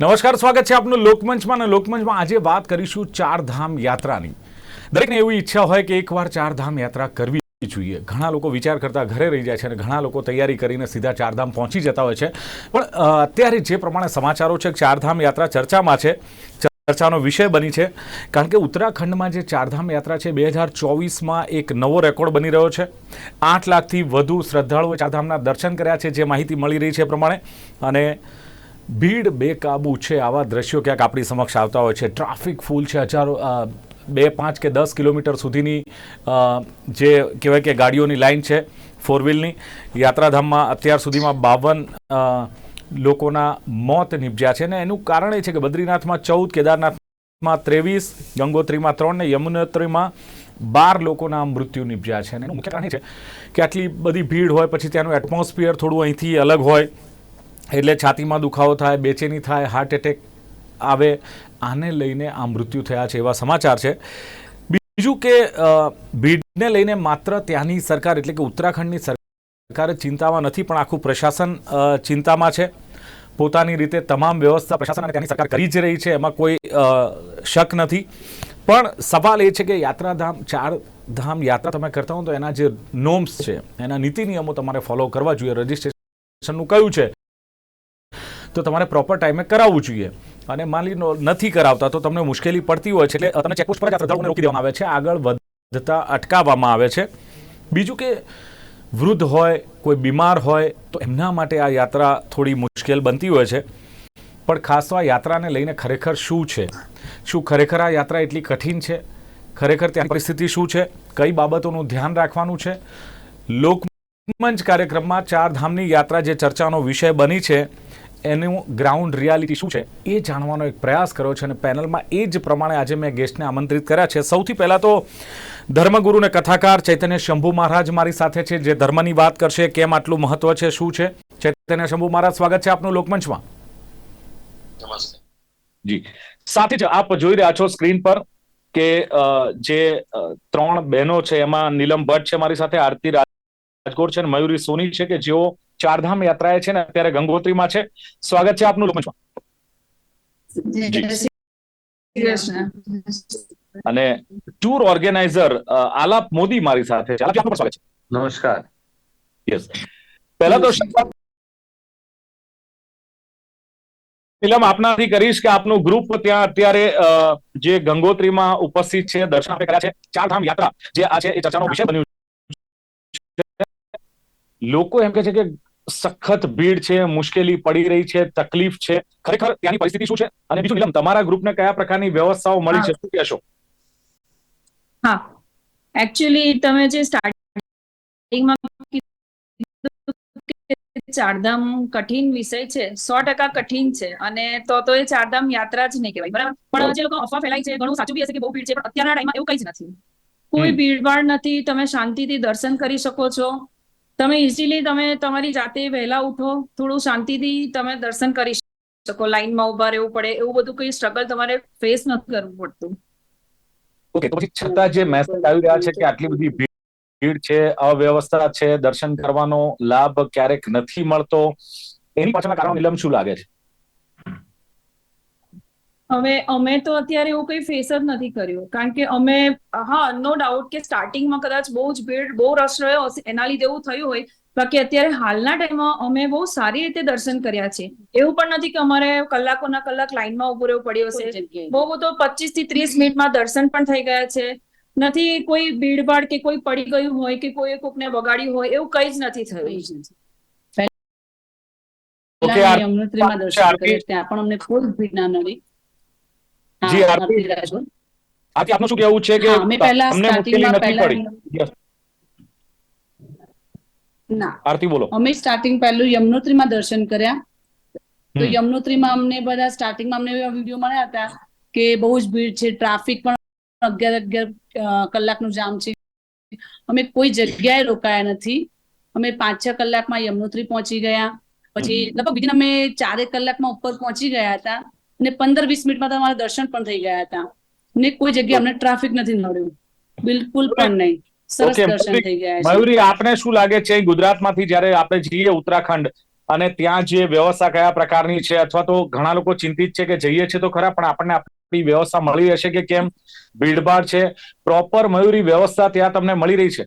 નમસ્કાર, સ્વાગત છે આપનું લોકમંચમાં અને લોકમંચમાં આજે વાત કરીશું ચાર ધામ યાત્રાની. દરેકને એવી ઈચ્છા હોય કે એકવાર ચાર ધામ યાત્રા કરવી જોઈએ. ઘણા લોકો વિચાર કરતા ઘરે રહી જાય છે અને ઘણા લોકો તૈયારી કરીને સીધા ચારધામ પહોંચી જતા હોય છે. પણ અત્યારે જે પ્રમાણે સમાચારો છે, ચારધામ યાત્રા ચર્ચામાં છે, ચર્ચાનો વિષય બની છે. કારણ કે ઉત્તરાખંડમાં જે ચારધામ યાત્રા છે, બે હજાર ચોવીસમાં એક નવો રેકોર્ડ બની રહ્યો છે. આઠ લાખથી વધુ શ્રદ્ધાળુઓ ચારધામના દર્શન કર્યા છે, જે માહિતી મળી રહી છે પ્રમાણે. અને ભીડ બેકાબુ છે આવા દ્રશ્યો ક્યાંક આપણી સમક્ષ આવતા હોય છે. ટ્રાફિક ફૂલ છે હજારો બે, પાંચ કે દસ કિલોમીટર સુધીની જે કહેવાય કે ગાડીઓની લાઈન છે ફોર વ્હીલની યાત્રાધામમાં અત્યાર સુધીમાં બાવન લોકોના મોત નિપજ્યા છે. ને એનું કારણ એ છે કે બદ્રીનાથમાં ચૌદ, કેદારનાથમાં ત્રેવીસ, ગંગોત્રીમાં ત્રણ ને યમુનોત્રીમાં બાર લોકોના મૃત્યુ નિપજ્યા છે. અને એનું મુખ્ય કારણ એ છે કે આટલી બધી ભીડ હોય, પછી ત્યાંનું એટમોસ્ફિયર થોડું અહીંથી અલગ હોય. એટલે છાતીમાં દુખાવો થાય, બેચેની થાય હાર્ટ એટેક આવે, આને લઈને આ મૃત્યુ થયા છે એવા સમાચાર છે. બીજું કે ભીડને લઈને માત્ર ત્યાંની સરકાર એટલે કે ઉત્તરાખંડની સરકાર ચિંતામાં નથી, પણ આખું પ્રશાસન ચિંતામાં છે. પોતાની રીતે તમામ વ્યવસ્થા પ્રશાસન અને ત્યાંની સરકાર કરી જ રહી છે, એમાં કોઈ શક નથી. પણ સવાલ એ છે કે યાત્રાધામ ચાર ધામ યાત્રા તમે કરતા હો તો એના જે નોમ્સ છે, એના નીતિ નિયમો તમારે ફોલો કરવા જોઈએ. રજિસ્ટ્રેશનનું કયું છે? તો તમારે પ્રોપર ટાઈમે કરાવવું જોઈએ. અને માની નથી કરાવતા, તો તમને મુશ્કેલી પડતી હોય છે એટલે તમને ચેકપોસ્ટ પર જ રોકી દેવામાં આવે છે. આગળ વધતા અટકાવવામાં આવે છે. બીજું કે વૃદ્ધ હોય, કોઈ બીમાર હોય, તો એમના માટે આ યાત્રા થોડી મુશ્કેલ બનતી હોય છે. પણ ખાસ તો આ યાત્રાને લઈને ખરેખર શું છે? શું ખરેખર આ યાત્રા એટલી કઠિન છે? ખરેખર ત્યાં પરિસ્થિતિ શું છે? કઈ બાબતોનું ધ્યાન રાખવાનું છે? લોકમંચ કાર્યક્રમમાં ચાર ધામની યાત્રા જે ચર્ચાનો વિષય બની છે એનું ગ્રાઉન્ડ રિયાલિટી શું છે એ જાણવાનો એક પ્રયાસ કર્યો છે અને પેનલમાં એ જ પ્રમાણે આજે મેં ગેસ્ટને આમંત્રિત કર્યા છે. સૌથી પહેલાં તો ધર્મગુરુ અને કથાકાર ચૈતન્ય શંભુ મહારાજ મારી સાથે છે જે ધર્મની વાત કરશે કેમ આટલું મહત્વ છે શું છે? ચૈતન્ય શંભુ મહારાજ સ્વાગત છે આપનું લોકમંચમાં. નમસ્તે. જી. સાથે જ આપ જોઈ રહ્યા છો સ્ક્રીન પર કે જે ત્રણ બહેનો છે એમાં નીલમ ભટ્ટ છે મારી સાથે આરતી રાજકોટ છે અને મયુરી સોની છે કે જેઓ ચારધામ યાત્રાએ છે ને અત્યારે ગંગોત્રીમાં છે. સ્વાગત છે આપનું કૃષ્ણ અને ટૂર ઓર્ગેનાઇઝર આલાપ મોદી મારી સાથે છે. આપનું સ્વાગત છે. નમસ્કાર. યસ. પહેલા તો નીલમ આપનાથી કરીશ કે આપનું ગ્રુપ ત્યાં અત્યારે જે ગંગોત્રીમાં ઉપસ્થિત છે દર્શન આપણે કર્યા છે ચારધામ યાત્રા જે આ છે એ ચર્ચાનો વિષય બન્યું લોકો એમ કે છે કે સખત ભીડ છે મુશ્કેલી પડી રહી છે તકલીફ છે. ખરેખર ત્યાંની પરિસ્થિતિ શું છે? અને બીજું નીલમ તમારા ગ્રુપને કયા પ્રકારની વ્યવસ્થાઓ મળી છે? શું કહેશો? હા. એકચ્યુઅલી તમે જે સ્ટાર્ટિંગમાં ચારધામ કઠિન વિષય છે સો ટકા કઠિન છે. અને તો તો એ ચારધામ યાત્રા જ નહીં કહેવાય બરાબર? પણ જે લોકો અફવા ફેલાય છે ઘણું સાચું બી હશે કે બહુ ભીડ છે પણ અત્યારના ટાઈમમાં એવું કઈ જ નથી. કોઈ ભીડભાડ નથી તમે શાંતિથી દર્શન કરી શકો છો. તમે ઇઝીલી તમે તમારી જાતે વહેલા ઉઠો, થોડું શાંતિથી તમે દર્શન કરી શકો, લાઈનમાં ઊભા રહેવું પડે, એવું બધું કઈ સ્ટ્રગલ તમારે ફેસ નથી કરવું પડતું. ઓકે તો પછી છતાં જે મેસેજ આવી રહ્યા છે કે આટલી બધી ભીડ છે, અવ્યવસ્થા છે, દર્શન કરવાનો લાભ ક્યારેક નથી મળતો, એની પાછળના કારણો નિલમ શું લાગે છે? હવે અમે તો અત્યારે એવું કંઈ ફેસ જ નથી કર્યું. કારણ કે અમે હા નો ડાઉટ કે સ્ટાર્ટિંગમાં કદાચ બહુ જ ભીડ બહુ રસ રહ્યો હશે એના લીધે એવું થયું હોય. બાકી અત્યારે હાલના ટાઈમમાં અમે બહુ સારી રીતે દર્શન કર્યા છે. એવું પણ નથી કે અમારે કલાકોના કલાક લાઈનમાં ઉભું રહેવું પડ્યું હશે. બહુ બધો પચીસથી ત્રીસ મિનિટમાં દર્શન પણ થઈ ગયા છે. નથી કોઈ ભીડભાડ કે કોઈ પડી ગયું હોય કે કોઈ કોકને બગાડ્યું હોય એવું કઈ જ નથી થયું. યમનોત્રીમાં દર્શન કર્યા ત્યાં પણ અમને કોઈ ભીડ ના નડી જી, આરતી. આરતી આપનું શું કહેવું છે કે અમે પહેલા તમને મુશ્કેલી માં નથી પહેલા- ના. આરતી બોલો. અમે સ્ટાર્ટિંગ પહેલું યમનોત્રીમાં દર્શન કર્યા. તો યમનોત્રીમાં અમને બધા સ્ટાર્ટિંગમાં અમને એવા વીડિયો મળ્યા હતા કે બહુ જ ભીડ છે ટ્રાફિક પણ અગિયાર અગિયાર કલાકનું જામ છે. અમે કોઈ જગ્યાએ રોકાયા નથી. અમે પાંચ છ કલાકમાં યમનોત્રી પહોંચી ગયા. પછી લગભગ બીજી અમે ચારેક કલાકમાં ઉપર પહોંચી ગયા હતા. અને પંદર વીસ મિનિટમાં તો અમારા દર્શન પણ થઈ ગયા હતા. ને કોઈ જગ્યાએ અમને ટ્રાફિક નથી મળ્યું. બિલકુલ પણ નહીં. સરસ દર્શન થઈ ગયા મયુરી આપને શું લાગે છે? ગુજરાતમાંથી જ્યારે આપણે જઈએ ઉત્તરાખંડ અને ત્યાં જે વ્યવસ્થા કયા પ્રકારની છે અથવા તો ઘણા લોકો ચિંતિત છે કે જઈએ છે તો ખરા પણ આપણને આપણી વ્યવસ્થા મળી હશે કે કેમ? ભીડભાડ છે. પ્રોપર મયુરી વ્યવસ્થા ત્યાં તમને મળી રહી છે?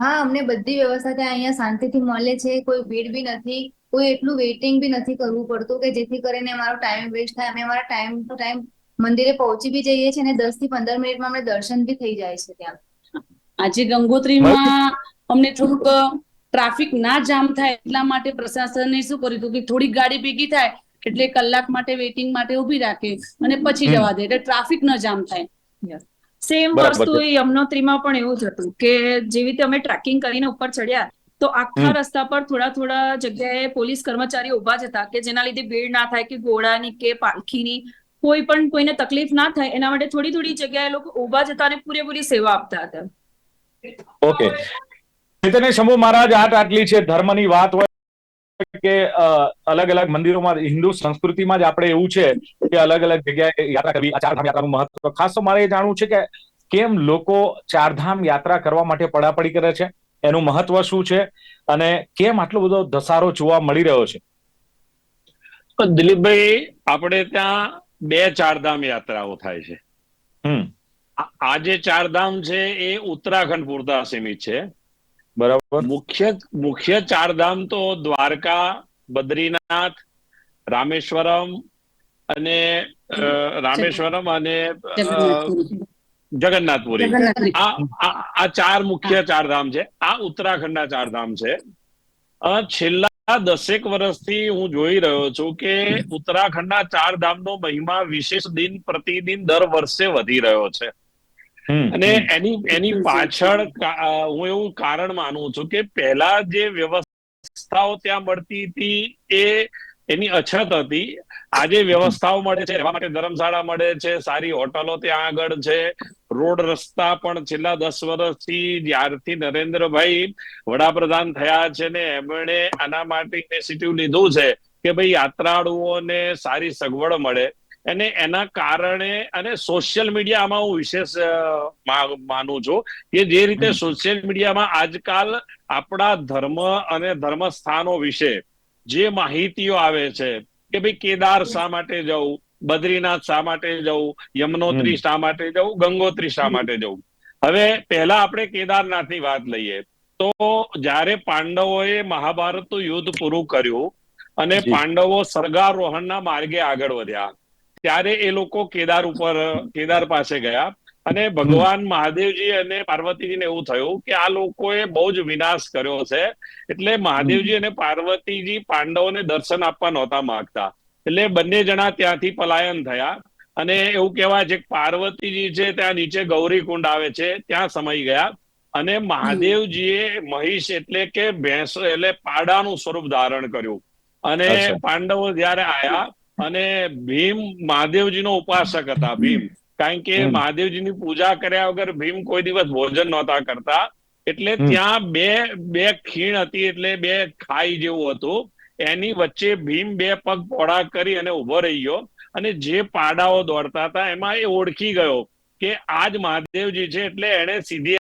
હા અમને બધી વ્યવસ્થા ત્યાં અહીંયા શાંતિથી મળે છે. કોઈ ભીડ બી નથી. કોઈ એટલું વેઇટિંગ બી નથી કરવું પડતું કે જેથી કરીને અમારો ટાઈમ વેસ્ટ થાય. અમે અમારા ટાઈમ ટુ ટાઈમ મંદિરે પહોંચી બી જઈએ છીએ અને દસથી પંદર મિનિટમાં અમને દર્શન બી થઈ જાય છે ત્યાં. આજે ગંગોત્રીમાં અમને થોડુંક ટ્રાફિક ના જામ થાય એટલા માટે પ્રશાસને શું કર્યું હતું કે થોડીક ગાડી ભેગી થાય એટલે કલાક માટે વેઇટિંગ માટે ઊભી રાખે અને પછી જવા દે એટલે ટ્રાફિક ન જામ થાય. સેમ વસ્તુ. યમનોત્રીમાં પણ એવું જ હતું કે જેવી રીતે અમે ટ્રેકિંગ કરીને ઉપર ચડ્યા તો આખા રસ્તા પર થોડા થોડા જગ્યાએ પોલીસ કર્મચારીઓ ઊભા જ હતા કે જેના લીધે ભીડ ના થાય કે ઘોડાની કે પાલખીની કોઈ પણ કોઈને તકલીફ ના થાય એના માટે થોડી થોડી જગ્યાએ લોકો ઊભા જ હતા અને પૂરેપૂરી સેવા આપતા હતા. ઓકે. ચૈતન્ય શંભુ મહારાજ આટ આટલી છે ધર્મની વાત હોય કે અલગ અલગ મંદિરોમાં હિન્દુ સંસ્કૃતિમાં જ આપણે એવું છે કે અલગ અલગ જગ્યાએ યાત્રા કરવી આ ચારધામ યાત્રાનું મહત્વ. ખાસ તો મારે એ જાણવું છે કે કેમ લોકો ચારધામ યાત્રા કરવા માટે પડાપડી કરે છે? એનું મહત્વ શું છે અને કેમ આટલો બધો ધસારો જોવા મળી રહ્યો છે? તો દિલીપભાઈ આપણે ત્યાં બે ચારધામ યાત્રાઓ થાય છે. આ- જે ચારધામ છે એ ઉત્તરાખંડ પૂરતા સીમિત છે. બરાબર. મુખ્ય મુખ્ય ચારધામ તો દ્વારકા બદ્રીનાથ રામેશ્વરમ અને રામેશ્વરમ અને જગન્નાથપુરી. આ ચાર મુખ્ય ચારધામ છે. આ ઉત્તરાખંડના ચારધામ છે. છેલ્લા દસેક વર્ષથી હું જોઈ રહ્યો છું કે ઉત્તરાખંડના ચારધામનો મહિમા વિશેષ દિન પ્રતિદિન દર વર્ષે વધી રહ્યો છે. અને એની એની પાછળ હું એવું કારણ માનું છું કે પહેલા જે વ્યવસ્થાઓ ત્યાં મળતી હતી એ એની અછત હતી. આજે વ્યવસ્થાઓ મળે છે રહેવા માટે ધર્મશાળા મળે છે સારી હોટલો ત્યાં આગળ છે. રોડ રસ્તા પણ છેલ્લા દસ વર્ષથી જ્યારથી નરેન્દ્રભાઈ વડાપ્રધાન થયા છે ને એમણે આના માટે ઇનિશિયેટિવ લીધું છે કે ભાઈ યાત્રાળુઓને સારી સગવડ મળે. અને એના કારણે અને સોશિયલ મીડિયામાં હું વિશેષ માનું છું કે જે રીતે સોશિયલ મીડિયામાં આજકાલ આપણા ધર્મ અને ધર્મ સ્થાનો વિશે જે માહિતીઓ આવે છે કે ભાઈ કેદાર શા માટે જવું બદ્રીનાથ શા માટે જવું યમનોત્રી શા માટે જવું ગંગોત્રી શા માટે જવું. હવે પહેલા આપણે કેદારનાથની વાત લઈએ. તો જ્યારે પાંડવોએ મહાભારતનું યુદ્ધ પૂરું કર્યું અને પાંડવો સરગારોહણના માર્ગે આગળ વધ્યા ત્યારે એ લોકો કેદાર ઉપર કેદાર પાસે ગયા. અને ભગવાન મહાદેવજી અને પાર્વતીજીને એવું થયું કે આ લોકોએ બહુ જ વિનાશ કર્યો છે. એટલે મહાદેવજી અને પાર્વતીજી પાંડવોને દર્શન આપવા નહોતા માંગતા. એટલે બંને જણા ત્યાંથી પલાયન થયા. અને એવું કહેવાય છે પાર્વતીજી છે ત્યાં નીચે ગૌરી કુંડ આવે છે ત્યાં સમાઈ ગયા. અને મહાદેવજીએ મહિષ એટલે કે ભેંસ એટલે પાડાનું સ્વરૂપ ધારણ કર્યું. અને પાંડવો જ્યારે આયા અને ભીમ મહાદેવજીનો ઉપાસક હતા ભીમ. કારણ કે મહાદેવજીની પૂજા કર્યા વગર ભીમ કોઈ દિવસ ભોજન નહોતા કરતા. એટલે ત્યાં બે બે ખીણ હતી એટલે બે ખાઈ જેવું હતું. એની વચ્ચે ભીમ બે પગ પોળા કરી અને ઊભો રહી ગયો. અને જે પાડાઓ દોડતા હતા એમાં એ ઓળખી ગયો કે આજ મહાદેવજી છે એટલે એણે સીધી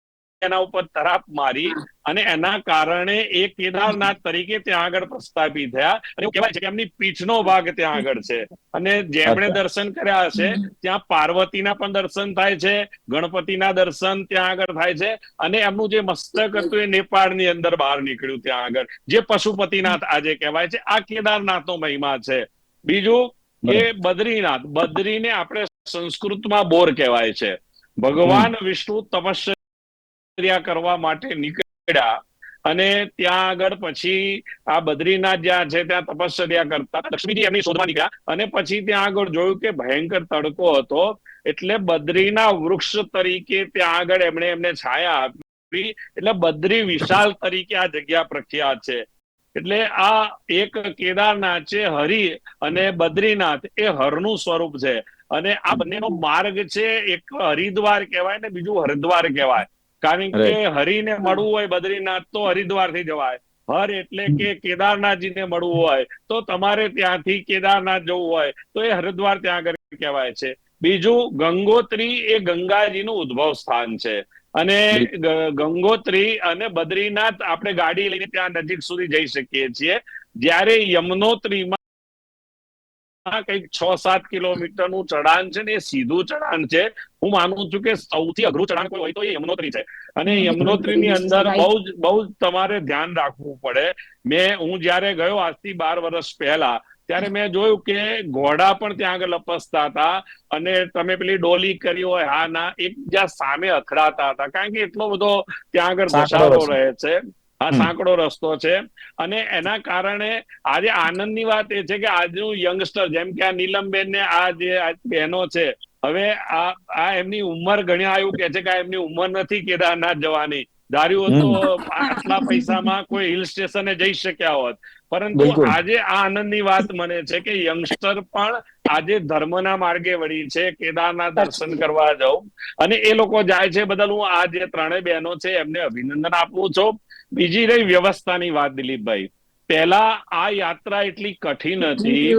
એના ઉપર તરાપ મારી અને એના કારણે એ કેદારનાથ તરીકે ત્યાં આગળ પ્રસ્થાપિત થયા. અને કહેવાય છે કે એમની પીઠનો ભાગ ત્યાં આગળ છે. અને જેમણે દર્શન કર્યા હશે ત્યાં પાર્વતીના પણ દર્શન થાય છે ગણપતિના દર્શન ત્યાં આગળ થાય છે. અને એમનું જે મસ્તક હતું એ નેપાળની અંદર બહાર નીકળ્યું ત્યાં આગળ. જે પશુપતિનાથ આજે કહેવાય છે આ કેદારનાથનો મહિમા છે. બીજું એ બદ્રીનાથ. બદ્રીને આપણે સંસ્કૃતમાં બોર કહેવાય છે. ભગવાન વિષ્ણુ તપશ્ચર્યા કરવા માટે નીકળ્યા અને ત્યાં આગળ પછી આ બદ્રીનાથ જ્યાં છે, ત્યાં તપશ્ચર્યા કરતા લક્ષ્મીજી એમની શોધવા નીકળ્યા અને પછી ત્યાં આગળ જોયું કે ભયંકર તડકો હતો એટલે બદ્રીના વૃક્ષ તરીકે ત્યાં આગળ એમણે એમને છાયા આપી એટલે બદ્રી વિશાલ તરીકે આ જગ્યા પ્રખ્યાત છે. એટલે આ એક કેદારનાથ છે, હરિ અને બદ્રીનાથ એ હરનું સ્વરૂપ છે અને આ બંનેનો માર્ગ છે, એક હરિદ્વાર કહેવાય ને બીજું હરિદ્વાર કહેવાય. કારણ કે હરિને મળવું હોય બદ્રીનાથ તો હરિદ્વારથી જવાય. હર એટલે કે કેદારનાથજીને મળવું હોય તો તમારે ત્યાંથી કેદારનાથ જવું હોય તો એ હરિદ્વાર ત્યાં આગળ કહેવાય છે. બીજું ગંગોત્રી એ ગંગાજીનું ઉદ્ભવ સ્થાન છે. અને ગંગોત્રી અને બદ્રીનાથ આપણે ગાડી લઈને ત્યાં નજીક સુધી જઈ શકીએ છીએ. જ્યારે યમનોત્રીમાં કંઈક છ સાત કિલોમીટરનું ચઢાણ છે ને એ સીધું ચઢાણ છે. હું માનું છું કે સૌથી અઘરું ચઢાણ કોઈ હોય તો એ યમનોત્રી છે. અને યમનોત્રીની અંદર બહુ જ બહુ જ તમારે ધ્યાન રાખવું પડે. મેં હું જ્યારે ગયો આજથી બાર વર્ષ પહેલા ત્યારે મેં જોયું કે ઘોડા પણ ત્યાં આગળ લપસતા હતા અને તમે પેલી ડોલી કરી હોય હા ના એક જ્યાં સામે અથડાતા હતા. કારણ કે એટલો બધો ત્યાં આગળ ઘસારો રહે છે. આ સાંકડો રસ્તો છે. અને એના કારણે આજે આનંદની વાત એ છે કે આજનું યંગસ્ટર જેમ કે આ નીલમબેન ને આ જે બહેનો છે હવે આ આ એમની ઉંમર ગણ્યા એવું કે છે કે એમની ઉંમર નથી કેદારનાથ જવાની. ધાર્યું તો આટલા પૈસામાં કોઈ હિલ સ્ટેશને જઈ શક્યા હોત. પરંતુ આજે આ આનંદની વાત મને છે કે યંગસ્ટર પણ આજે ધર્મના માર્ગે વળી છે. કેદારનાથ દર્શન કરવા જાઉં. અને એ લોકો જાય છે. બદલ હું આ જે ત્રણેય બહેનો છે એમને અભિનંદન આપું છું. બીજી રહી વ્યવસ્થાની વાત દિલીપભાઈ. પહેલા આ યાત્રા એટલી કઠિન હતી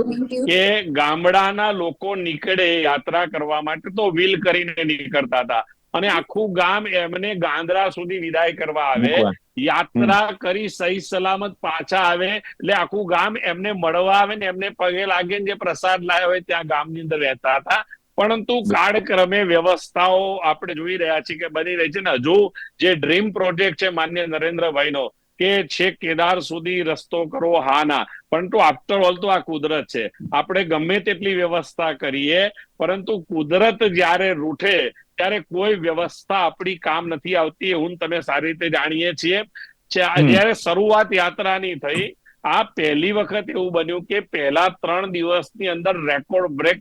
કે ગામડાના લોકો નીકળે યાત્રા કરવા માટે તો વ્હીલ કરીને નીકળતા હતા. અને આખું ગામ એમને ગાંધરા સુધી વિદાય કરવા આવે. યાત્રા કરી સહી સલામત પાછા આવે. એટલે આખું ગામ એમને મળવા આવે ને એમને પગે લાગે ને જે પ્રસાદ લાવ્યો હોય ત્યાં ગામની અંદર રહેતા હતા. પરંતુ કાળક્રમે વ્યવસ્થાઓ આપણે જોઈ રહ્યા છીએ કે બની રહી છે ને હજુ જે ડ્રીમ પ્રોજેક્ટ છે માન્ય નરેન્દ્રભાઈનો કે છેક કેદાર સુધી રસ્તો કરો હા ના. પરંતુ આફ્ટર ઓલ તો આ કુદરત છે. આપણે ગમે તેટલી વ્યવસ્થા કરીએ પરંતુ કુદરત જ્યારે રૂઠે ત્યારે કોઈ વ્યવસ્થા આપણી કામ નથી આવતી હું તમે સારી રીતે જાણીએ છીએ. જ્યારે શરૂઆત યાત્રાની થઈ આ પહેલી વખત એવું બન્યું કે પહેલા ત્રણ દિવસની અંદર રેકોર્ડ બ્રેક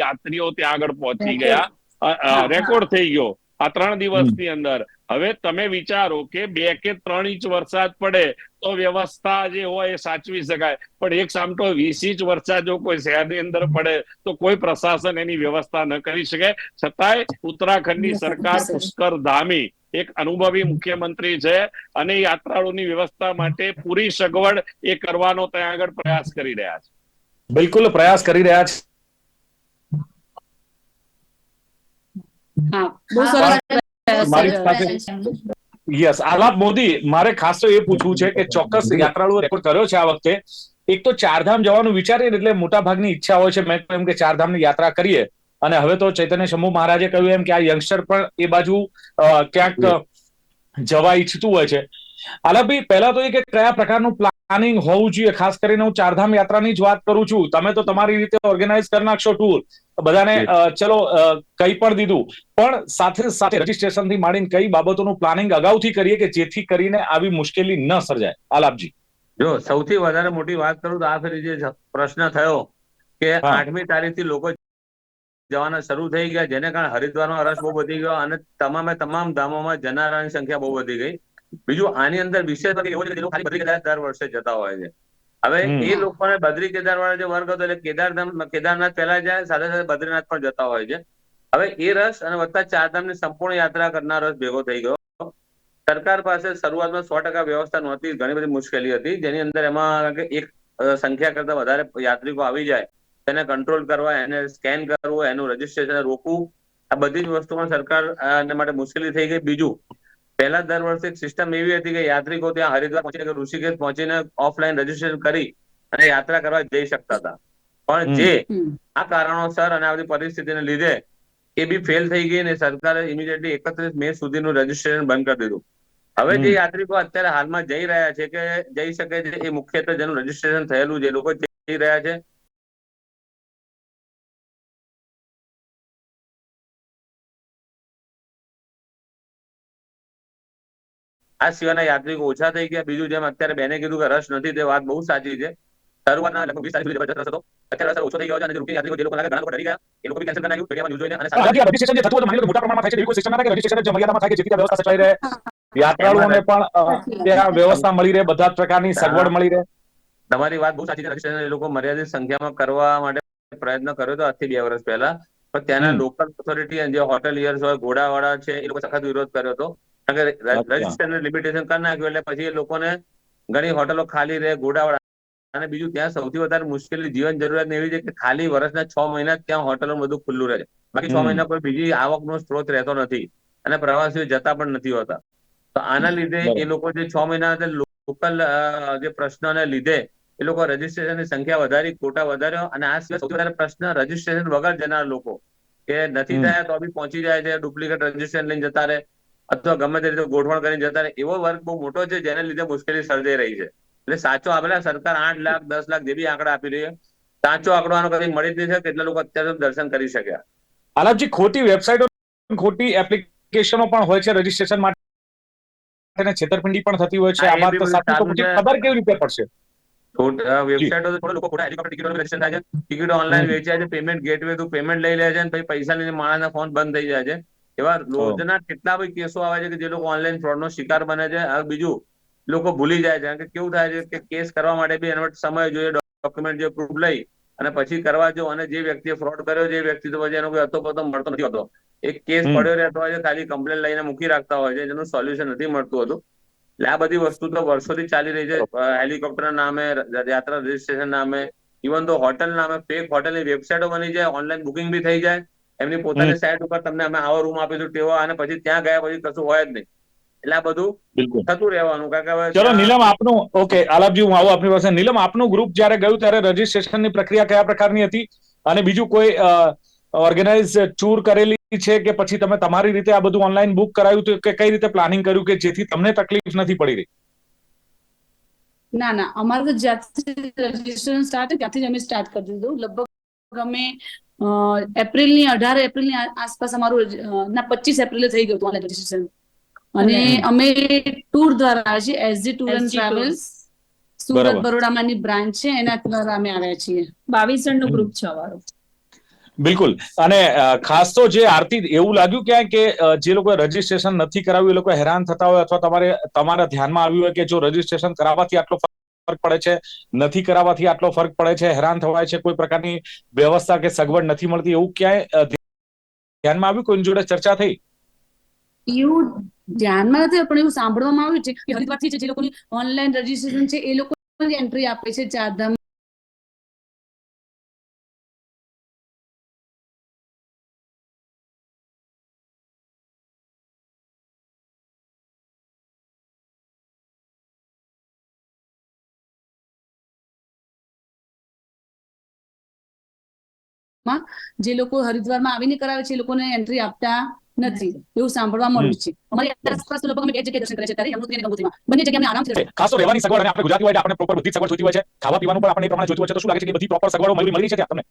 યાત્રીઓ ત્યાં આગળ પહોંચી ગયા. રેકોર્ડ થઈ ગયો આ ત્રણ દિવસની અંદર. હવે તમે વિચારો કે બે કે ત્રણ ઇંચ વરસાદ પડે તો વ્યવસ્થા જે હોય એ સાચવી શકાય. પણ એક સામટો વીસ ઇંચ વરસાદ જો કોઈ શહેરની અંદર પડે તો કોઈ પ્રશાસન એની વ્યવસ્થા ન કરી શકે. છતાંય ઉત્તરાખંડની સરકાર પુષ્કર ધામી એક અનુભવી મુખ્યમંત્રી છે અને યાત્રાળુની વ્યવસ્થા માટે પૂરી સગવડ એ કરવાનો ત્યાં આગળ પ્રયાસ કરી રહ્યા છે. બિલકુલ પ્રયાસ કરી રહ્યા છે. બહુ સરસ મારી યસ આલાપ મોદી મારે ખાસ તો એ પૂછવું છે કે ચોક્કસ યાત્રાળુ રેકોર્ડ કર્યો છે આ વખતે. એક તો ચારધામ જવાનું વિચારીએ એટલે મોટા ભાગની ઈચ્છા હોય છે. મેં એમ કે ચારધામની યાત્રા કરીએ. અને હવે તો ચૈતન્ય શંભુ મહારાજે કહ્યું એમ કે આ યંગસ્ટર પણ એ બાજુ ક્યાંક જવા ઈચ્છતું હોય છે. આલાપભાઈ પહેલા તો એ કે કયા પ્રકારનું પ્લાનિંગ હોવું જોઈએ? ખાસ કરીને હું ચારધામ યાત્રાની જ વાત કરું છું. તમે તો તમારી રીતે ઓર્ગેનાઇઝ કરી નાખશો ટૂર બધાને ચલો કઈ પણ દીધું. પણ સાથે સાથે રજીસ્ટ્રેશનથી માંડીને કઈ બાબતોનું પ્લાનિંગ અગાઉથી કરીએ કે જેથી કરીને આવી મુશ્કેલી ન સર્જાય? આલાપજી. જો સૌથી વધારે મોટી વાત કરું તો આ ફેરી જે પ્રશ્ન થયો કે આઠમી આઠમી તારીખથી લોકો જવાના શરૂ થઈ ગયા જેને કારણે હરિદ્વારનો રસ બહુ વધી ગયો અને તમામે તમામ ધામોમાં જનારાની સંખ્યા બહુ વધી ગઈ. બીજું આની અંદર વિશેષ વાત એવો છે કે ખાલી બદ્રી કેદાર દર વર્ષે જતા હોય છે. હવે એ લોકોને બદ્રી કેદાર વાળા જે વર્ગ હતો એટલે કેદારધામ કેદારનાથ પહેલા જાય સાથે સાથે બદ્રીનાથ પણ જતા હોય છે. હવે એ રસ અને વત્તા ચારધામની સંપૂર્ણ યાત્રા કરનાર રસ ભેગો થઈ ગયો. સરકાર પાસે શરૂઆતમાં સો ટકા વ્યવસ્થા નહોતી ઘણી બધી મુશ્કેલી હતી. જેની અંદર એમાં એક સંખ્યા કરતા વધારે યાત્રિકો આવી જાય. તેને કંટ્રોલ કરવા એને સ્કેન કરવું એનું રજીસ્ટ્રેશન રોકવું. આ બધી જ વસ્તુમાં સરકાર એના માટે મુશ્કેલી થઈ ગઈ. બીજું પહેલા દર વર્ષે એક સિસ્ટમ એવી હતી કે યાત્રિકો ત્યાં હરિદ્વાર પહોંચીને કે ઋષિકેશ પહોંચીને ઓફલાઈન રજીસ્ટ્રેશન કરી અને યાત્રા કરવા જઈ શકતા હતા. પણ જે આ કારણોસર અને આ બધી પરિસ્થિતિને લીધે એ બી ફેલ થઈ ગઈ અને સરકારે ઇમિડિયેટલી એકત્રીસ મે સુધીનું રજીસ્ટ્રેશન બંધ કરી દીધું. હવે જે યાત્રિકો અત્યારે હાલમાં જઈ રહ્યા છે કે જઈ શકે છે એ મુખ્યત્વે જેનું રજીસ્ટ્રેશન થયેલું છે લોકો જઈ રહ્યા છે. આ સિવાયના યાત્રિકો ઓછા થઈ ગયા. બીજું જેમ અત્યારે બેને કીધું કે રસ નથી તે વાત બહુ સાચી છે. શરૂઆતના લગભગ વીસ તારીખ સુધી જબરજસ્ત રસ હતો. અત્યારે રસ ઓછો થઈ ગયો છે અને જે યાત્રિકો જે લોકો લાગે ઘણા લોકો ડરી ગયા એ લોકો બી કેન્સલ કરી નાખ્યું. જોઈને અને સાથે રજીસ્ટ્રેશન જે થતું હોય માની લો મોટા પ્રમાણમાં થાય છે એવી કોઈ સિસ્ટમ ના કે રજીસ્ટ્રેશન જે મર્યાદામાં થાય કે જેથી વ્યવસ્થા સચવાઈ રહે. યાત્રાળુઓને પણ ત્યાં વ્યવસ્થા મળી રહે બધા જ પ્રકારની સગવડ મળી રહે. તમારી વાત બહુ સાચી છે. રજીસ્ટ્રેશન એ લોકો મર્યાદિત સંખ્યામાં કરવા માટે પ્રયત્ન કર્યો હતો આજથી બે વર્ષ પહેલા. પણ ત્યાંના. લોકલ ઓથોરિટી અને જે હોટેલિયર્સ હોય ઘોડાવાળા છે એ લોકો સખત વિરોધ કર્યો હતો. કે રજીસ્ટ્રેશન લિમિટેશન કરી નાખ્યું એટલે પછી એ લોકોને ઘણી હોટલો ખાલી રહે ઘોડાવાળા અને બીજું ત્યાં સૌથી વધારે મુશ્કેલી જીવન જરૂરિયાત એવી છે કે ખાલી વર્ષના છ મહિના ત્યાં હોટલો બધું ખુલ્લું રહે. છે બાકી છ મહિના કોઈ બીજી આવકનો સ્ત્રોત રહેતો નથી અને પ્રવાસીઓ જતા પણ નથી હોતા. તો આના લીધે એ લોકો જે છ મહિના લોકલ જે પ્રશ્નોને લીધે એ લોકો રજીસ્ટ્રેશનની સંખ્યા વધારી કોટા વધાર્યો અને આ સિવાય સૌથી વધારે પ્રશ્ન રજીસ્ટ્રેશન વગર જનાર લોકો કે નથી થયા તો બી પહોંચી જાય છે ડુપ્લિકેટ રજીસ્ટ્રેશન લઈને જતા રહે. અથવા ગમે તે રીતે ગોઠવણ કરીને જતા રહે એવો વર્ગ બહુ મોટો છે જેને લીધે મુશ્કેલી સર્જાઈ રહી છે. એટલે સાચો આપેલા સરકાર આઠ લાખ દસ લાખ જે બી આંકડા આપી રહી છે સાચો આંકડો આનો કદી મળી જ નહીં શકે કેટલા લોકો અત્યારે દર્શન કરી શક્યા. આલાપજી ખોટી વેબસાઇટો ખોટી એપ્લિકેશનો પણ હોય છે રજીસ્ટ્રેશન માટે છેતરપિંડી પણ થતી હોય છે. હા, આ એ વાત બી તો સાચું તો ખબર કેવી રીતે પડશે? વેબસાઇટો તો થોડા લોકો ખોટા હેલિકોપ્ટર ટિકિટો રજિસ્ટર થાય છે. ટિકિટો ઓનલાઈન. વેચાય છે પેમેન્ટ ગેટવે તું પેમેન્ટ લઈ લે છે અને પછી પૈસા લઈને માણસના ફોન બંધ થઈ જાય છે. એવા રોજના કેટલા બી કેસો આવે છે કે જે લોકો ઓનલાઈન ફ્રોડનો શિકાર બને છે બીજું લોકો ભૂલી જાય છે. કે કેવું થાય છે કે કેસ કરવા માટે બી એના સમય જોઈએ ડોક્યુમેન્ટ જે પ્રૂફ લઈ અને પછી કરવા જો અને જે વ્યક્તિએ ફ્રોડ કર્યો છે એ વ્યક્તિ તો પછી એનો કોઈ હતો પતો મળતો નથી હોતો. એક કેસ. પડ્યો રહેતો હોય છે ખાલી કમ્પ્લેન લઈને મૂકી રાખતા હોય છે જેનું સોલ્યુશન નથી મળતું હતું. એટલે આ બધી વસ્તુ તો વર્ષોથી ચાલી રહી છે. હેલિકોપ્ટર નામે યાત્રા રજીસ્ટ્રેશન નામે ઇવન તો હોટલ નામે ફેક હોટલની વેબસાઇટો બની જાય ઓનલાઈન બુકિંગ બી થઈ જાય. એમની પોતાની સાઈડ ઉપર તમને અમે આવો રૂમ આપીશું તેવો અને પછી ત્યાં ગયા પછી કશું હોય જ નહીં. એટલે આ બધું થતું રહેવાનું કારણ કે ચલો નીલમ આપનું ઓકે આલાપજી હું આવું આપની પાસે. નીલમ આપનું ગ્રુપ જયારે ગયું ત્યારે રજીસ્ટ્રેશનની પ્રક્રિયા કયા પ્રકારની હતી? અને બીજું કોઈ ઓર્ગેનાઇઝ ટૂર કરેલી છે કે પછી તમે તમારી રીતે આ બધું ઓનલાઈન બુક કરાયું કે કઈ રીતે પ્લાનિંગ કર્યું કે જેથી તમને તકલીફ નથી પડી રહી? ના ના અમારે તો જ્યાંથી રજીસ્ટ્રેશન સ્ટાર્ટ ત્યાંથી જ અમે સ્ટાર્ટ કરી દીધું. લગભગ અમે એપ્રિલની અઢાર એપ્રિલની આસપાસ અમારું ના પચીસ એપ્રિલે થઈ ગયું હતું રજીસ્ટ્રેશન અને અમે ટૂર દ્વારા છે છીએ SG tour and travels Surat બરોડામાં ની બ્રાન્ચ છે એના દ્વારા અમે આવ્યા છીએ. બાવીસ જણનું ગ્રુપ છે અમારું. બિલકુલ. અને ખાસ તો જે આરતી એવું લાગ્યું ક્યાંય કે જે લોકો રજીસ્ટ્રેશન નથી કરાવ્યું એ લોકો હેરાન થતા હોય અથવા તમારે તમારા ધ્યાનમાં આવ્યું હોય કે જો રજીસ્ટ્રેશન કરાવવાથી આટલો ફરક પડે છે. નથી કરાવવાથી આટલો ફરક પડે છે. હેરાન થવાય છે. કોઈ પ્રકારની વ્યવસ્થા કે સગવડ નથી મળતી એવું ક્યાંય ધ્યાનમાં આવ્યું? કોઈ જોડે ચર્ચા થઈ? એવું ધ્યાનમાં નથી, પણ એવું સાંભળવામાં આવ્યું છે કે હરિદ્વારથી જે લોકોની ઓનલાઈન રજીસ્ટ્રેશન છે, એ લોકો એન્ટ્રી આપે છે ચારધામ જે લોકો હરિદ્વારમાં આવીને કરાવે છે એ લોકોને એન્ટ્રી આપતા નથી. એવું સાંભળવા મળ્યું છે. અમારી આસપાસ તો બે જગ્યાએ દર્શન કરે છે. ત્યારે યમુનોત્રી અને ગંગોત્રીમાં. બંને જગ્યાએ અમને આરામથી ખાસ તો રહેવાની સગવડ અને આપણે ગુજરાતી હોય આપણે પ્રોપર બધી સગવડ જોઈતી હોય છે. ખાવા પીવાનું પણ આપણે પ્રમાણે જોઈતું હોય છે. તો શું લાગે છે કે બધી પ્રોપર સગવડો મળી મળી રહી છે તમને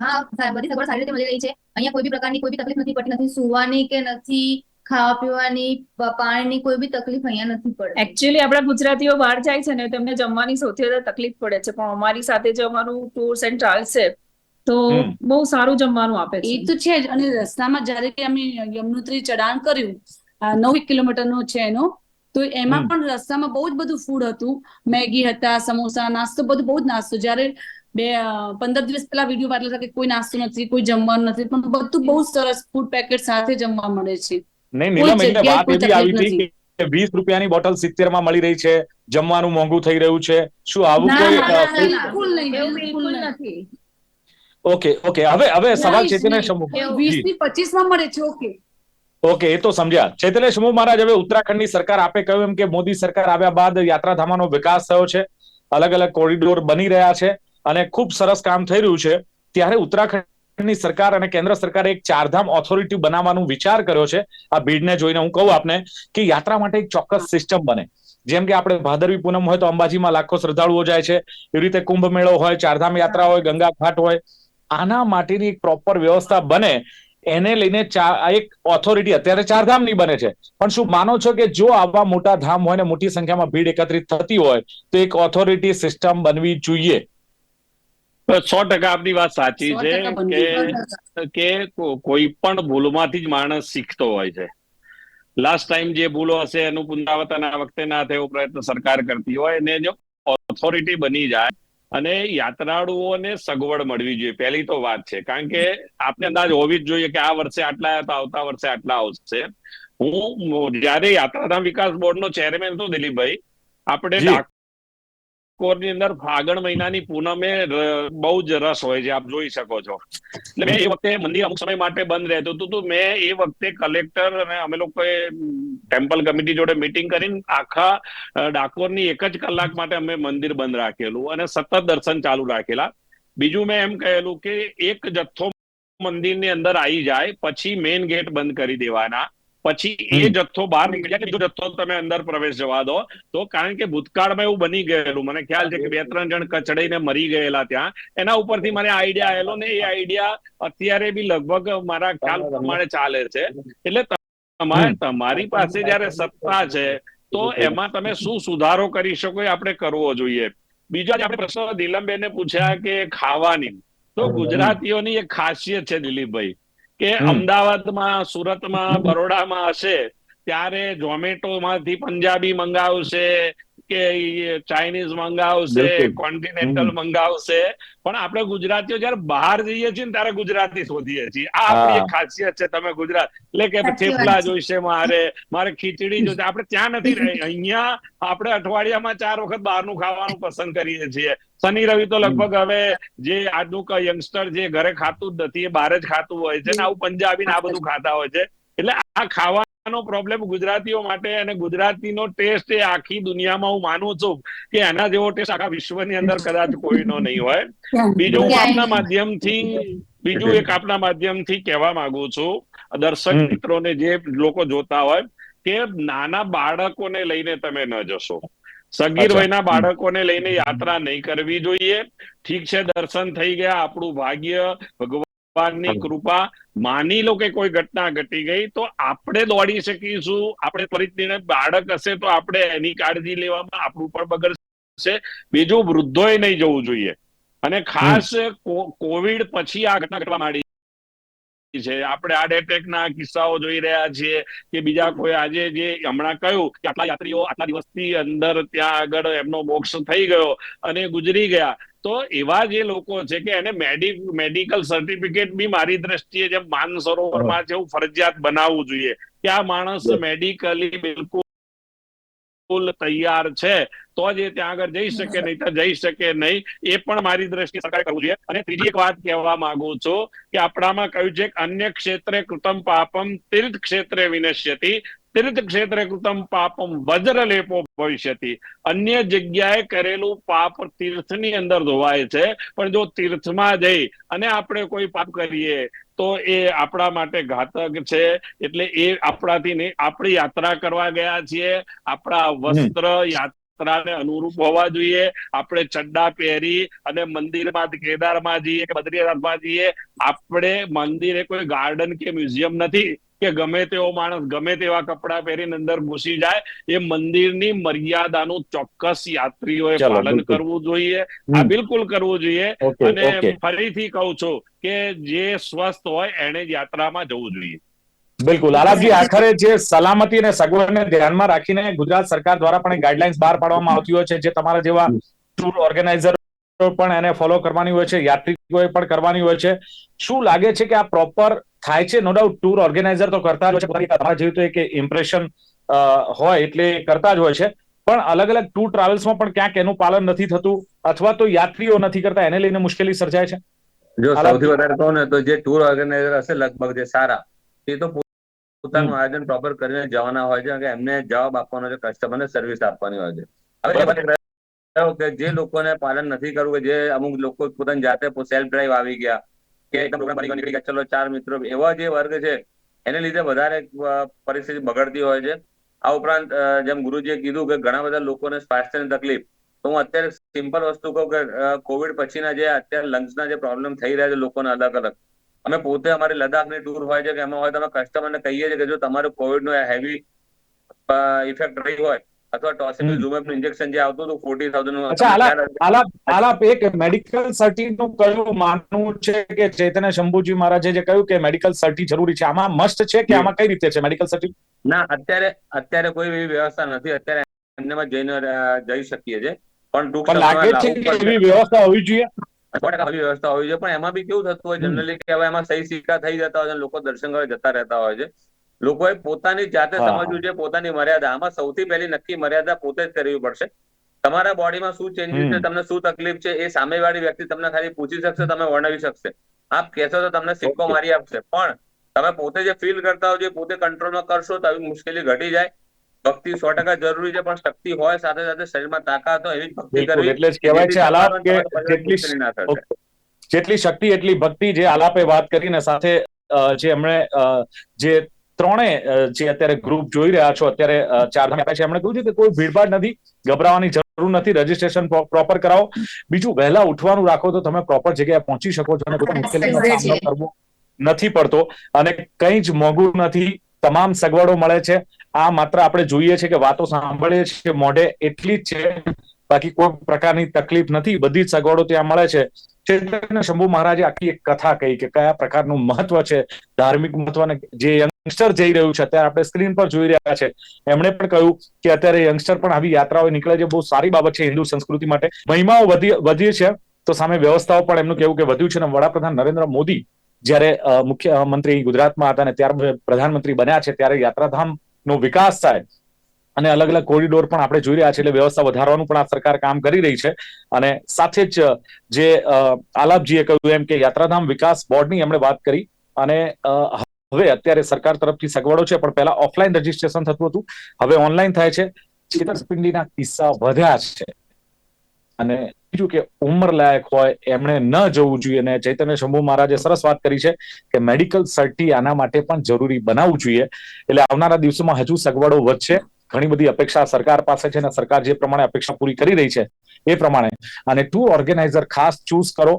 હા બધી સગવડ સારી રીતે મળી રહી છે. અહીંયા કોઈ બી પ્રકારની કોઈ બી તકલીફ નથી પડતી. નથી સુવાની કે નથી ખાવા પીવાની પાણીની કોઈ બી તકલીફ અહીંયા નથી પડતી. એકચ્યુઅલી આપણા ગુજરાતીઓ બહાર જાય છે ને તેમને જમવાની સૌથી વધારે તકલીફ પડે છે. પણ અમારી સાથે જે અમારું ટૂર્સ એન્ડ ટ્રાવેલ્સ છે તો બહુ સારું જમવાનું આપે એ તો છે જ. અને રસ્તામાં જ્યારે કે અમે યમનોત્રી ચઢાણ કર્યું નવ કિલોમીટરનો છે એનો તો એમાં પણ રસ્તામાં બહુ જ બધું ફૂડ હતું. મેગી હતા સમોસા નાસ્તો બધું બહુ જ નાસ્તો. જ્યારે બે પંદર દિવસ પહેલા વીડિયો વાયરલ હતા કે કોઈ નાસ્તો નથી કોઈ જમવાનું નથી પણ બધું બહુ સરસ ફૂડ પેકેટ સાથે જમવા મળે છે. નહીં નીલમ એટલે વાત એવી આવી હતી કે વીસ રૂપિયાની બોટલ સિત્તેરમાં મળી રહી છે જમવાનું મોંઘું થઈ રહ્યું છે. શું આવું કોઈ. બિલકુલ નહીં, બિલકુલ નથી. ઓકે ઓકે હવે હવે સવાલ ચેતને સમૂહ. વીસ જી. થી પચીસમાં મળે છે ઓકે ઓકે એ તો સમજ્યા. ચૈતન્ય સમૂહ મહારાજ હવે ઉત્તરાખંડની સરકાર આપે કહ્યું એમ કે મોદી સરકાર આવ્યા બાદ યાત્રાધામાનો વિકાસ થયો છે. અલગ અલગ કોરિડોર બની રહ્યા છે અને ખૂબ સરસ કામ થઈ રહ્યું છે. ત્યારે ઉત્તરાખંડની સરકાર અને કેન્દ્ર સરકારે એક ચારધામ ઓથોરિટી બનાવવાનો વિચાર કર્યો છે. આ ભીડને જોઈને હું કહું આપને કે યાત્રા માટે એક ચોક્કસ સિસ્ટમ બને. જેમ કે આપણે ભાદરવી પૂનમ હોય તો અંબાજીમાં લાખો શ્રદ્ધાળુઓ જાય છે. એવી રીતે કુંભ મેળો હોય ચારધામ યાત્રા હોય ગંગા ઘાટ હોય. આના માટેની એક પ્રોપર વ્યવસ્થા બને એને લઈને એક ઓથોરિટી અત્યારે ચારધામની બને છે. પણ શું માનો છો કે જો આવા મોટા ધામ હોય ને મોટી સંખ્યામાં ભીડ એકત્રિત થતી હોય તો એક ઓથોરિટી સિસ્ટમ બનવી જોઈએ? સો ટકા આપની વાત સાચી છે કે કે કોઈ પણ ભૂલમાંથી જ માણસ શીખતો હોય છે. લાસ્ટ ટાઈમ જે ભૂલો હશે એનું પુનરાવર્તન આ વખતે ના થાય એવો પ્રયત્ન સરકાર કરતી હોય અને જો ઓથોરિટી બની જાય અને યાત્રાળુઓને સગવડ મળવી જોઈએ. પહેલી તો વાત છે. કારણ કે આપને અંદાજ હોવી જ જોઈએ કે આ વર્ષે આટલા તો આવતા વર્ષે આટલા આવશે. હું જ્યારે યાત્રાધામ વિકાસ બોર્ડનો ચેરમેન હતો દિલીપભાઈ આપણે ડાકોરની અંદર ફાગણ મહિનાની પૂનમે બહુ જ રસ હોય છે, આપ જોઈ શકો છો. એટલે મેં એ વખતે મંદિર અમુક સમય માટે બંધ રહેતું હતું, તો મેં એ વખતે કલેક્ટર અને અમે લોકોએ ટેમ્પલ કમિટી જોડે મીટિંગ કરીને આખા ડાકોરની એક જ કલાક માટે અમે મંદિર બંધ રાખેલું અને સતત દર્શન ચાલુ રાખેલા. બીજું મેં એમ કહેલું કે એક જથ્થો મંદિરની અંદર આવી જાય, પછી મેઇન ગેટ બંધ કરી દેવાના. પછી એ જથ્થો બહાર નીકળી જાય બીજો જથ્થો તમે અંદર પ્રવેશ જવા દો તો કારણ કે ભૂતકાળમાં એવું બની ગયેલું. મને ખ્યાલ છે કે બે ત્રણ જણ કચડાઈને મરી ગયેલા ત્યાં. એના ઉપરથી મને આઈડિયા આવેલો ને એ આઈડિયા અત્યારે બી લગભગ મારા ખ્યાલ પ્રમાણે ચાલે છે. એટલે તમારે તમારી પાસે જયારે સત્તા છે તો એમાં તમે શું સુધારો કરી શકો એ આપણે કરવો જોઈએ. બીજો આપણે પ્રશ્ન દિલમબેને પૂછ્યા કે ખાવાની. તો ગુજરાતીઓની એક ખાસિયત છે દિલીપભાઈ કે અમદાવાદમાં સુરતમાં બરોડામાં હશે ત્યારે ઝોમેટો માંથી પંજાબી મંગાવશે કે ચાઇનીઝ મંગાવશે કોન્ટિનેન્ટલ મંગાવશે. પણ આપણે ગુજરાતીઓ જયારે બહાર જઈએ છીએ ને ત્યારે ગુજરાતી શોધીએ છીએ. આ આપણી ખાસિયત છે તમે ગુજરાત. એટલે કે થેપલા જોઈશે મારે મારે ખીચડી જોઈશે. આપણે ત્યાં નથી રહી. અહીંયા આપણે અઠવાડિયામાં ચાર વખત બહારનું ખાવાનું પસંદ કરીએ છીએ. શનિ રવિ તો લગભગ હવે જે આજનું યંગસ્ટર જે ઘરે ખાતું જ નથી એ બહાર જ ખાતું હોય છે ને આવું પંજાબી ને આ બધું ખાતા હોય છે. એટલે આ ખાવાનો પ્રોબ્લેમ ગુજરાતીઓ માટે અને ગુજરાતીનો ટેસ્ટ એ આખી દુનિયામાં હું માનું છું કે એના જેવો ટેસ્ટ આખા વિશ્વની અંદર કદાચ કોઈનો નહીં હોય. બીજું હું આપના માધ્યમથી બીજું એક આપના માધ્યમથી કહેવા માંગુ છું દર્શક મિત્રોને જે લોકો જોતા હોય કે નાના બાળકોને લઈને તમે ન જશો. સગીર. વયના બાળકોને લઈને યાત્રા નહીં કરવી જોઈએ. ઠીક છે દર્શન થઈ ગયા આપણું ભાગ્ય ભગવાનની કૃપા માની લો કે કોઈ ઘટના ઘટી ગઈ તો આપણે દોડી શકીશું. આપણે ત્વરિત નિર્ણય બાળક હશે તો આપણે એની કાળજી લેવામાં આપણું પણ બગડશે. બીજું વૃદ્ધોએ નહીં જવું જોઈએ. અને ખાસ કોવિડ પછી આ ઘટના ઘટવા માંડી છે. આપણે હાર્ટ એટેક ના કિસ્સાઓ જોઈ રહ્યા છીએ કે બીજા કોઈ આજે જે હમણાં કહ્યું કે આટલા યાત્રીઓ આટલા દિવસની અંદર ત્યાં આગળ એમનો મોક્ષ થઈ ગયો અને ગુજરી ગયા. તો એવા જે લોકો છે કે એને મેડિ મેડિકલ સર્ટિફિકેટ બી મારી દ્રષ્ટિએ જેમ માન સરોવરમાં છે એવું ફરજિયાત બનાવવું જોઈએ કે આ માણસ મેડિકલી બિલકુલ તૈયાર છે તો જ એ ત્યાં આગળ જઈ શકે નહીં તો જઈ શકે નહીં એ પણ મારી દ્રષ્ટિએ સરકારે કરવું જોઈએ. અને ત્રીજી એક વાત કહેવા માંગુ છું કે આપણામાં કહ્યું છે કે અન્ય ક્ષેત્રે કૃતમ પાપમ તીર્થ ક્ષેત્રે વિનશ્યતિ તીર્થ ક્ષેત્રે કૃતમ પાપમ વજ્રલેપો ભવિષ્યતિ. અન્ય જગ્યાએ કરેલું પાપ તીર્થની અંદર ધોવાય છે પણ જો તીર્થમાં જઈ અને આપણે કોઈ પાપ કરીએ તો એ આપણા માટે ઘાતક છે. એટલે એ આપણાથી નહીં આપણી યાત્રા કરવા ગયા છીએ. આપણા વસ્ત્ર યાત્રાને અનુરૂપ હોવા જોઈએ. આપણે ચડ્ડા પહેરી અને મંદિરમાં કેદારમાં જઈએ બદ્રીનાથમાં જઈએ. આપણે મંદિરે કોઈ ગાર્ડન કે મ્યુઝિયમ નથી. કે ગમે તેવો માણસ ગમે તેવા કપડા પહેરીને અંદર ઘૂસી જાય એ મંદિરની મર્યાદાનું ચોક્કસ યાત્રીઓએ પાલન કરવું જોઈએ. આ બિલકુલ કરવું જોઈએ. અને ફરીથી કહું છું કે જે સ્વસ્થ હોય એને યાત્રામાં જવું જોઈએ. બિલકુલ. આલાપજી આખરે જે સલામતી અને સગવડને ધ્યાનમાં રાખીને ગુજરાત સરકાર દ્વારા પણ ગાઈડલાઇન્સ બહાર પાડવામાં આવતી હોય છે જે તમારા જેવા ટૂર ઓર્ગેનાઇઝર પણ એને ફોલો કરવાની હોય છે યાત્રિકોએ પણ કરવાની હોય છે. શું લાગે છે કે આ પ્રોપર થાય છે નો ડાઉટ ટૂર ઓર્ગેનાઇઝર તો કરતા જ હોય છે. પોતાની તમારા જેવી તો એક ઇમ્પ્રેશન હોય એટલે કરતા જ હોય છે. પણ અલગ અલગ ટૂર ટ્રાવેલ્સમાં પણ ક્યાંક એનું પાલન નથી થતું અથવા તો યાત્રીઓ નથી કરતા એને લઈને મુશ્કેલી સર્જાય છે. જો સૌથી વધારે કહું ને તો જે ટૂર ઓર્ગેનાઇઝર હશે લગભગ જે સારા એ તો પોતાનું આયોજન પ્રોપર કરીને જવાના હોય છે કે એમને જવાબ આપવાનો છે કસ્ટમરને સર્વિસ આપવાની હોય છે. હવે જે લોકોને પાલન નથી કરવું કે જે અમુક લોકો પોતાની જાતે સેલ્ફ ડ્રાઈવ આવી ગયા એકદમ ગયા ચલો, ચાર મિત્રો એવા જે વર્ગ છે, એને લીધે વધારે પરિસ્થિતિ બગડતી હોય છે. આ ઉપરાંત જેમ ગુરુજીએ કીધું કે ઘણા બધા લોકોને સ્વાસ્થ્યની તકલીફ. તો હું અત્યારે સિમ્પલ વસ્તુ કહું કે કોવિડ પછીના જે અત્યારે લંગ્સના જે પ્રોબ્લેમ થઈ રહ્યા છે લોકોને અલગ અલગ અમે પોતે અમારી લદ્દાખની ટૂર હોય છે, કે એમાં હોય તો અમે કસ્ટમરને કહીએ છીએ કે જો તમારું કોવિડ નો હેવી ઇફેક્ટ રહી હોય અથવા ટોસિમિલ હમ. ઇન્જેક્શન જે આવતું હતું ફોર્ટી થાઉઝન્ડ અચ્છા આલા આલા એક મેડિકલ સર્ટીનું કયું માનવું છે કે ચૈતન્ય શંભુજી મહારાજે જે કહ્યું કે મેડિકલ સર્ટી જરૂરી છે? આમાં મસ્ત છે કે આમાં કઈ રીતે છે મેડિકલ સર્ટી ના અત્યારે અત્યારે કોઈ એવી વ્યવસ્થા નથી. અત્યારે એમનેમાં જઈને જઈ શકીએ છે પણ ટૂંક લાગે છે કે એવી વ્યવસ્થા હોવી જોઈએ? આવી વ્યવસ્થા હોવી જોઈએ. પણ એમાં બી કેવું થતું હોય જનરલી કે હવે એમાં સહી સિક્કા થઈ જતા હોય છે અને લોકો દર્શન કરવા જતા રહેતા હોય છે. લોકોએ પોતાની જાતે સમજવું છે પોતાની મર્યાદા. આમાં સૌથી પહેલી નક્કી મર્યાદા પોતે જ કરવી પડશે. તમારા બોડીમાં શું ચેન્જીસ છે તમને શું તકલીફ છે એ સામેવાળી વ્યક્તિ તમને ખાલી પૂછી શકશે તમે વર્ણવી શકશે. આપ કહેશો તો તમને સિક્કો મારી આપશે. પણ તમે પોતે જે ફીલ કરતા હો જે પોતે કંટ્રોલમાં કરશો તો આવી મુશ્કેલી ઘટી જાય. ભક્તિ સો ટકા જરૂરી છે પણ શક્તિ હોય સાથે સાથે શરીરમાં તાકાત હોય એવી ભક્તિ કરવી એટલે જ કહેવાય છે આલાપ કે જેટલી. જેટલી શક્તિ એટલી ભક્તિ જે આલાપે વાત કરીને સાથે જે એમણે જે ત્રણે જે અત્યારે ગ્રુપ જોઈ રહ્યા છો અત્યારે ચારધામ યાત્રા છે. એમણે કહ્યું છે કે કોઈ ભીડભાડ નથી ગભરાવાની જરૂર નથી રજીસ્ટ્રેશન પ્રોપર કરાવો. બીજું વહેલા ઉઠવાનું રાખો તો તમે પ્રોપર જગ્યાએ પહોંચી શકો છો અને કોઈ મુશ્કેલીનો સામનો કરવો નથી પડતો. અને કંઈ જ મોંઘું નથી તમામ સગવડો મળે છે. આ માત્ર આપણે જોઈએ છે કે વાતો સાંભળીએ છીએ. મોઢે એટલી જ છે. બાકી કોઈ પ્રકારની તકલીફ નથી. બધી જ સગવડો ત્યાં મળે છે. ચેતન શંભુ મહારાજે આખી એક કથા કહી કે કયા પ્રકારનું મહત્વ છે ધાર્મિક મહત્વ જે યંગસ્ટર જઈ રહ્યું છે. અત્યારે આપણે સ્ક્રીન પર જોઈ રહ્યા છે. એમણે પણ કહ્યું કે અત્યારે યંગસ્ટર પણ આવી યાત્રાઓ નીકળે છે. બહુ સારી બાબત છે હિન્દુ સંસ્કૃતિ માટે. મહિમાઓ વધી છે. તો સામે વ્યવસ્થાઓ પણ એમનું કહેવું કે વધ્યું છે. અને વડાપ્રધાન નરેન્દ્ર મોદી જયારે મુખ્યમંત્રી ગુજરાતમાં હતા અને ત્યાર પ્રધાનમંત્રી બન્યા છે, ત્યારે યાત્રાધામ નો વિકાસ થાય. અને અલગ અલગ કોરિડોર પણ આપણે જોઈ રહ્યા છે. એટલે વ્યવસ્થા વધારવાનું પણ આ સરકાર કામ કરી રહી છે. અને સાથે જ, જે આલાપજીએ કહ્યું એમ કે યાત્રાધામ વિકાસ બોર્ડની એમણે વાત કરી. અને હવે અત્યારે સરકાર તરફથી સગવડો છે, પણ પહેલા ઓફલાઈન રજીસ્ટ્રેશન થતું હતું. હવે ઓનલાઈન થાય છે. છેતરપિંડીના કિસ્સા વધ્યા છે. અને બીજું કે ઉંમર લાયક હોય, એમણે ન જવું જોઈએ. અને ચૈતન્ય શંભુ મહારાજે સરસ વાત કરી છે કે મેડિકલ સર્ટી આના માટે પણ જરૂરી બનાવવું જોઈએ. એટલે આવનારા દિવસોમાં હજુ સગવડો વધશે. ઘણી બધી અપેક્ષા સરકાર પાસે છે અને સરકાર જે પ્રમાણે અપેક્ષા પૂરી કરી રહી છે, એ પ્રમાણે. અને ટૂર ઓર્ગેનાઇઝર ખાસ ચૂઝ કરો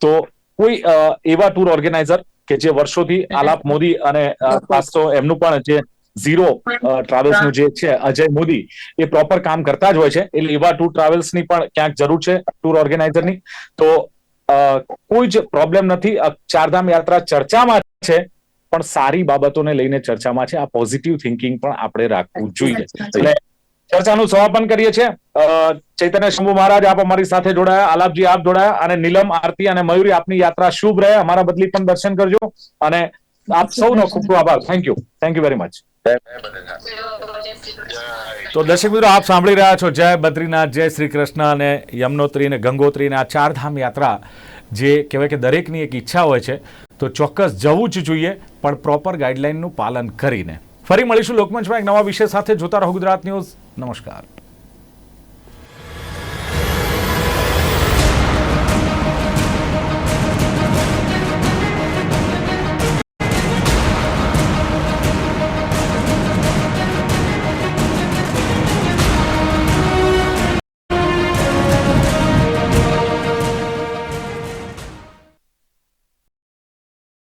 તો કોઈ એવા ટૂર ઓર્ગેનાઇઝર કે જે વર્ષોથી આલાપ મોદી અને ખાસ તો એમનું પણ જે ઝીરો ટ્રાવેલ્સનું જે છે અજય મોદી એ પ્રોપર કામ કરતા જ હોય છે. એટલે એવા ટૂર ટ્રાવેલ્સની પણ ક્યાંક જરૂર છે ટૂર ઓર્ગેનાઇઝરની. તો અ, કોઈ જ પ્રોબ્લેમ નથી. ચારધામ યાત્રા ચર્ચામાં છે પણ સારી બાબતોને લઈને ચર્ચામાં છે. આ પોઝિટિવ થિંકિંગ પણ આપણે રાખવું જોઈએ. એટલે ચર્ચાનું સમાપન કરીએ છીએ. ચૈતન્ય શંભુ મહારાજ આપ અમારી સાથે જોડાયા આલાપજી આપ જોડાયા અને નીલમ આરતી અને મયુરી આપની યાત્રા શુભ રહે. અમારા બદલી પણ દર્શન કરજો અને આપ સૌનો ખૂબ ખૂબ આભાર. Thank you thank you very much તો દર્શક મિત્રો આપ સાંભળી રહ્યા છો જય બદ્રીનાથ જય શ્રી કૃષ્ણ અને યમનોત્રી અને ગંગોત્રી અને આ ચારધામ યાત્રા જે કહેવાય કે દરેકની એક ઈચ્છા હોય છે. તો ચોક્કસ જવું જ જોઈએ પણ પ્રોપર ગાઈડલાઈનનું પાલન કરીને. ફરી મળીશું લોકમંચમાં એક નવા વિષય સાથે જોતા રહો ગુજરાત ન્યૂઝ. નમસ્કાર.